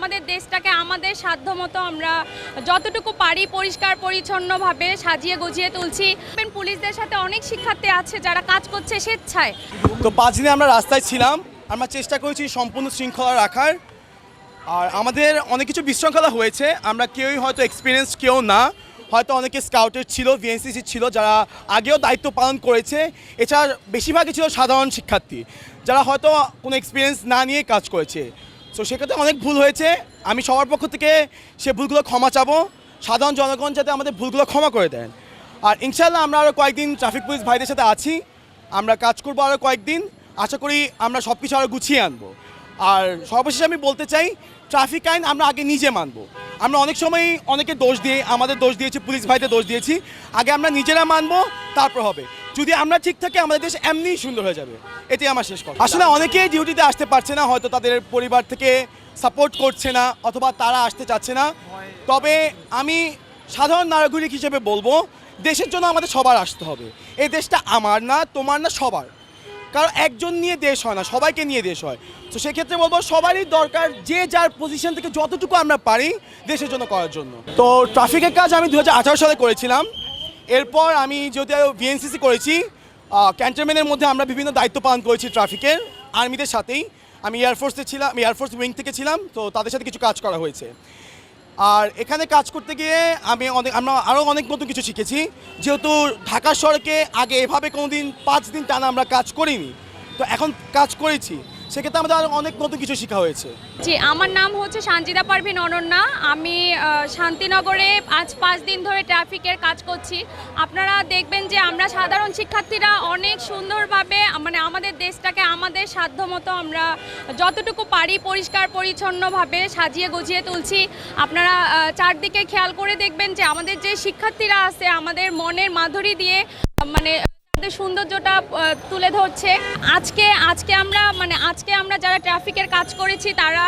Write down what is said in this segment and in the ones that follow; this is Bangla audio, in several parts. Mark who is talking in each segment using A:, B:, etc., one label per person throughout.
A: আমাদের দেশটাকে আমাদের সাধ্যমতো আমরা যতটুকু পারি পরিষ্কার, পরিচ্ছন্নভাবে সাজিয়ে গুজিয়ে তুলছি। পুলিশদের সাথে অনেক শিক্ষার্থী আছে যারা কাজ করছে স্বেচ্ছায়।
B: তো পাঁচ দিনে আমরা রাস্তায় ছিলাম। আমরা চেষ্টা করেছি সম্পূর্ণ শৃঙ্খলা রাখার। আর আমাদের অনেক কিছু বিশৃঙ্খলা হয়েছে। আমরা কেউই হয়তো এক্সপিরিয়েন্স কেউ না। হয়তো অনেকে স্কাউটের ছিল ভিএনসিসি ছিল, যারা আগেও দায়িত্ব পালন করেছে। এছাড়া বেশিরভাগই ছিল সাধারণ শিক্ষার্থী, যারা হয়তো কোনো এক্সপিরিয়েন্স না নিয়ে কাজ করেছে। তো সেক্ষেত্রে অনেক ভুল হয়েছে। আমি সবার পক্ষ থেকে সে ভুলগুলো ক্ষমা চাবো। সাধারণ জনগণ যাতে আমাদের ভুলগুলো ক্ষমা করে দেন। আর ইনশাল্লাহ আমরা আরও কয়েকদিন ট্রাফিক পুলিশ ভাইদের সাথে আছি। আমরা কাজ করব আরও কয়েকদিন। আশা করি আমরা সব কিছু আরও গুছিয়ে আনব। আর সর্বশেষে আমি বলতে চাই, ট্রাফিক আইন আমরা আগে নিজে মানব। আমরা অনেক সময় অনেকে দোষ দিয়ে, আমাদের দোষ দিয়েছি, পুলিশ ভাইদের দোষ দিয়েছি। আগে আমরা নিজেরা মানবো, তারপর হবে। যদি আমরা ঠিক থাকি, আমাদের দেশ এমনিই সুন্দর হয়ে যাবে। এটাই আমার শেষ কথা। আসলে অনেকেই ডিউটিতে আসতে পারছে না, হয়তো তাদের পরিবার থেকে সাপোর্ট করছে না, অথবা তারা আসতে চাচ্ছে না। তবে আমি সাধারণ নাগরিক হিসেবে বলব, দেশের জন্য আমাদের সবার আসতে হবে। এই দেশটা আমার না, তোমার না, সবার। কারণ একজন নিয়ে দেশ হয় না, সবাইকে নিয়ে দেশ হয়। তো সেক্ষেত্রে বলব, সবারই দরকার যে যার পজিশন থেকে যতটুকু আমরা পারি, দেশের জন্য করার জন্য। তো ট্রাফিকের কাজ আমি দু হাজার আঠারো সালে করেছিলাম। এরপর আমি যদিও ভিএনসিসি করেছি ক্যান্টনমেন্টের মধ্যে আমরা বিভিন্ন দায়িত্ব পালন করেছি ট্রাফিকের, আর্মিদের সাথেই। আমি এয়ারফোর্সে ছিলাম এয়ারফোর্স উইং থেকে ছিলাম, তো তাদের সাথে কিছু কাজ করা হয়েছে। আর এখানে কাজ করতে গিয়ে আমি অনেক, আমরা আরও অনেক নতুন কিছু শিখেছি। যেহেতু ঢাকা সড়কে আগে এভাবে কোনো দিন পাঁচ দিন টানা আমরা কাজ করিনি, তো এখন কাজ করেছি। সেক্ষেত্রে আমাদের অনেক নতুন কিছু শেখা হয়েছে।
A: জি, আমার নাম হচ্ছে সানজিদা পারভিন অনন্যা। আমি শান্তিনগরে আজ পাঁচ দিন ধরে ট্রাফিকের কাজ করছি। আপনারা দেখবেন যে আমরা সাধারণ শিক্ষার্থীরা অনেক সুন্দরভাবে মানে আমাদের দেশটাকে আমাদের সাধ্যমতো আমরা যতটুকু পারি পরিষ্কার, পরিচ্ছন্নভাবে সাজিয়ে গুজিয়ে তুলছি। আপনারা চারদিকে খেয়াল করে দেখবেন যে আমাদের যে শিক্ষার্থীরা আছে, আমাদের মনের মাধুরী দিয়ে মানে সৌন্দর্যটা তুলে ধরছে। আজকে আজকে আমরা মানে আজকে আমরা যারা ট্রাফিকের কাজ করেছি, তারা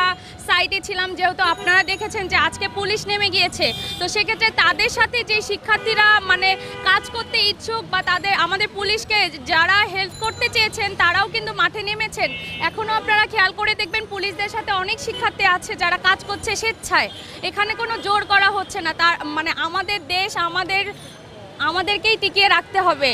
A: সাইডে ছিলাম, যেহেতু আপনারা দেখেছেন যে আজকে পুলিশ নেমে গিয়েছে। তো সেক্ষেত্রে তাদের সাথে যে শিক্ষার্থীরা মানে কাজ করতে ইচ্ছুক বা তাদের, আমাদের পুলিশকে যারা হেল্প করতে চেয়েছেন, তারাও কিন্তু মাঠে নেমেছেন। এখনও আপনারা খেয়াল করে দেখবেন, পুলিশদের সাথে অনেক শিক্ষার্থী আছে যারা কাজ করছে স্বেচ্ছায়। এখানে কোনো জোর করা হচ্ছে না। তার মানে আমাদের দেশ আমাদের, আমাদেরকেই টিকিয়ে রাখতে হবে।